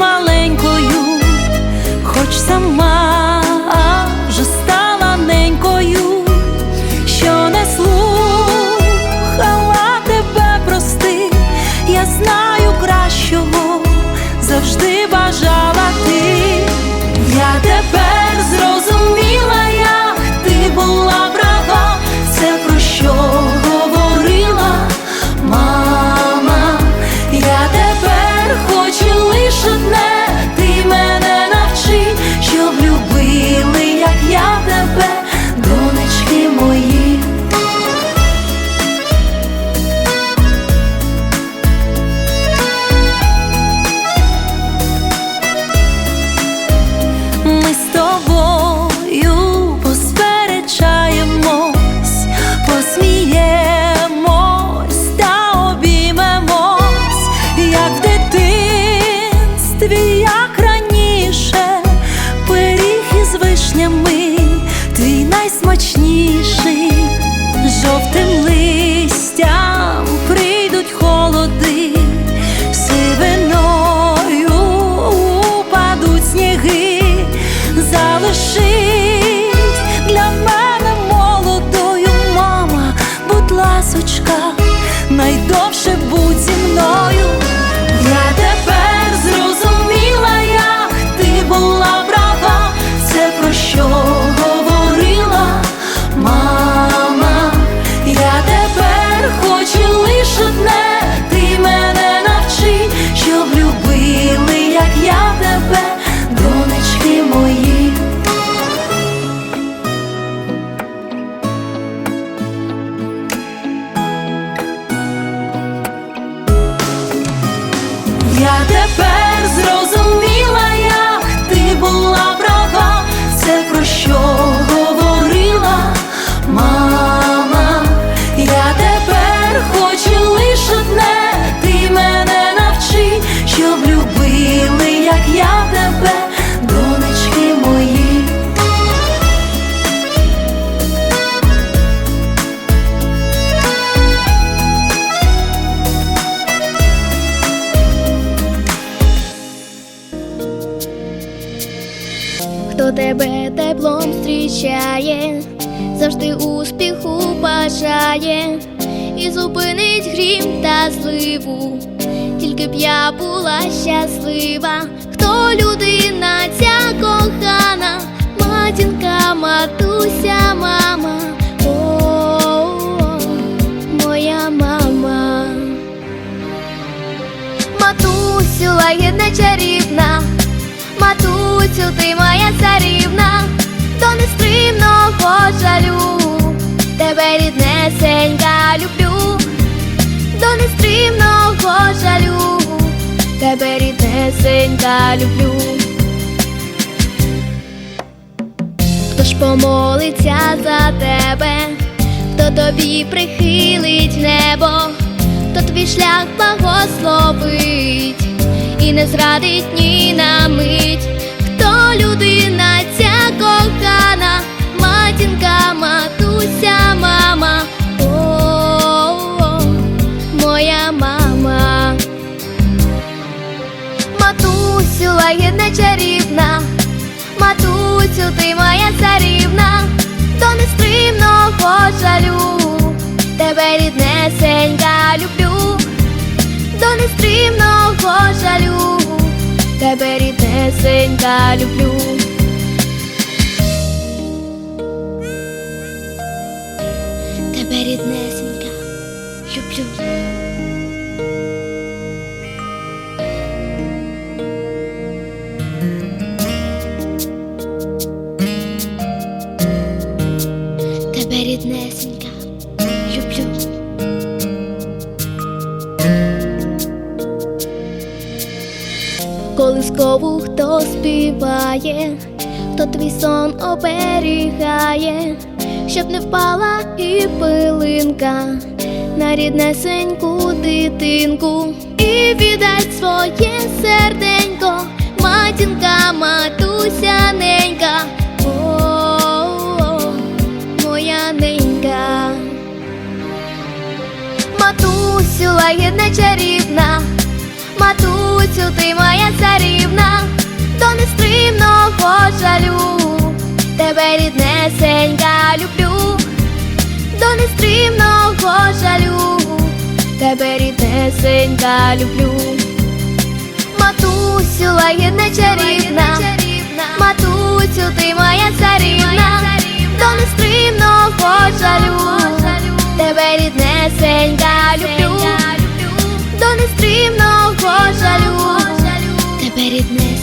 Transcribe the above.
my land. Вишнями, твій найсмачніший, жовтим листям тебе теплом зустрічає, завжди успіху бажає. І зупинить грім та зливу, тільки б я була щаслива, хто людина? Ця кохана, матінка, матуся, мама, о, моя мама. Матусю, лагідна чарівна, матусю, ти моя царівна, до нестримного жалю, тебе ріднесенька люблю, до нестримного жалю, тебе ріднесенька люблю. Хто ж помолиться за тебе, хто тобі прихилить небо, хто твій шлях благословить і не зрадить ні на чарівна, матусю, ти моя царівна, до нестримного жалю, тебе ріднесенька люблю, до нестримного жалю, тебе ріднесенька люблю. Тебе ріднесенька люблю. Тебе ріднесенька люблю. Колискову хто співає, хто твій сон оберігає, щоб не впала і пилинка на ріднесеньку дитинку, і віддать своє серденько, матінка, матуся ненька. Лагідна чарівна, матусю, ти моя царівна, до нестримного жалю, тебе ріднесенька люблю, до нестримного жалю, тебе ріднесенька люблю. Матусю, лагідна чарівна, матусю, ти моя царівна, до нестримного жалю, тебе ріднесенька люблю, нестримного жалю, тебе рідне